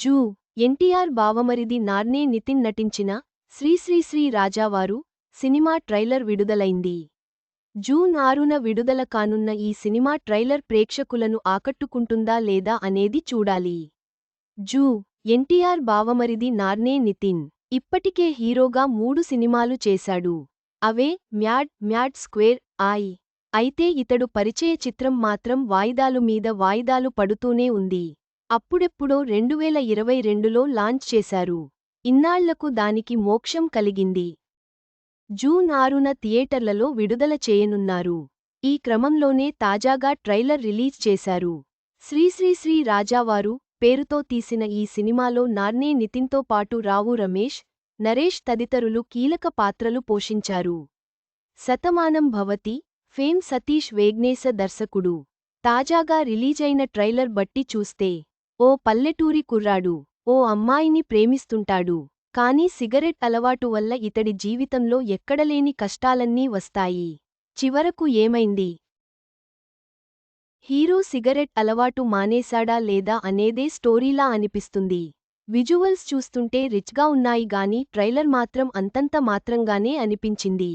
Zoo NTR బావమరిది నార్నే నితిన్ నటించిన శ్రీశ్రీశ్రీ రాజావారు సినిమా ట్రైలర్ విడుదలైంది. జూన్ ఆరున విడుదల కానున్న ఈ సినిమా ట్రైలర్ ప్రేక్షకులను ఆకట్టుకుంటుందా లేదా అనేది చూడాలి. జూ ఎన్టీఆర్ బావమరిది నార్నే నితిన్ ఇప్పటికే హీరోగా మూడు సినిమాలు చేశాడు. అవే మ్యాడ్ మ్యాడ్ స్క్వేర్ ఐ. అయితే ఇతడు పరిచయ చిత్రం మాత్రం వాయిదాలు మీద వాయిదాలు పడుతూనే ఉంది. అప్పుడెప్పుడో రెండువేల ఇరవై రెండులో లాంచ్ చేశారు. ఇన్నాళ్ళకు దానికి మోక్షం కలిగింది. జూన్ ఆరున థియేటర్లలో విడుదల చేయనున్నారు. ఈ క్రమంలోనే తాజాగా ట్రైలర్ రిలీజ్ చేశారు. శ్రీశ్రీశ్రీ రాజావారు పేరుతో తీసిన ఈ సినిమాలో నార్నే నితిన్తో పాటు రావు రమేష్ నరేష్ తదితరులు కీలక పాత్రలు పోషించారు. శతమానం భవతి ఫేమ్ సతీష్ వేగ్నేశ దర్శకుడు. తాజాగా రిలీజైన ట్రైలర్ బట్టి చూస్తే ఓ పల్లెటూరి కుర్రాడు ఓ అమ్మాయిని ప్రేమిస్తుంటాడు కానీ సిగరెట్ అలవాటు వల్ల ఇతడి జీవితంలో ఎక్కడలేని కష్టాలన్నీ వస్తాయి. చివరకు ఏమైంది? హీరో సిగరెట్ అలవాటు మానేశాడా లేదా అనేదే స్టోరీలా అనిపిస్తుంది. విజువల్స్ చూస్తుంటే రిచ్గా ఉన్నాయి గాని ట్రైలర్ మాత్రం అంతంత మాత్రంగానే అనిపించింది.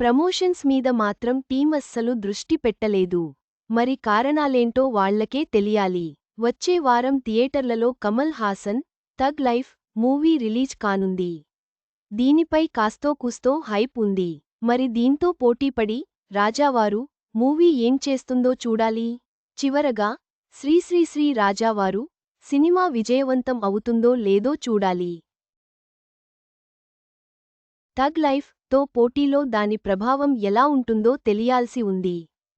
ప్రమోషన్స్ మీద మాత్రం టీం అస్సలు దృష్టి పెట్టలేదు. మరి కారణాలేంటో వాళ్ళకే తెలియాలి. వచ్చే వారం థియేటర్లలో కమల్ హాసన్ తగ్ లైఫ్ మూవీ రిలీజ్ కానుంది. దీనిపై కాస్తో కూస్తో హైప్ ఉంది. మరి దీంతో పోటీపడి రాజావారు మూవీ ఏం చేస్తుందో చూడాలి? చివరగా శ్రీశ్రీశ్రీ రాజావారు సినిమా విజయవంతం అవుతుందో లేదో చూడాలి. తగ్ లైఫ్తో పోటీలో దాని ప్రభావం ఎలా ఉంటుందో తెలియాల్సి ఉంది.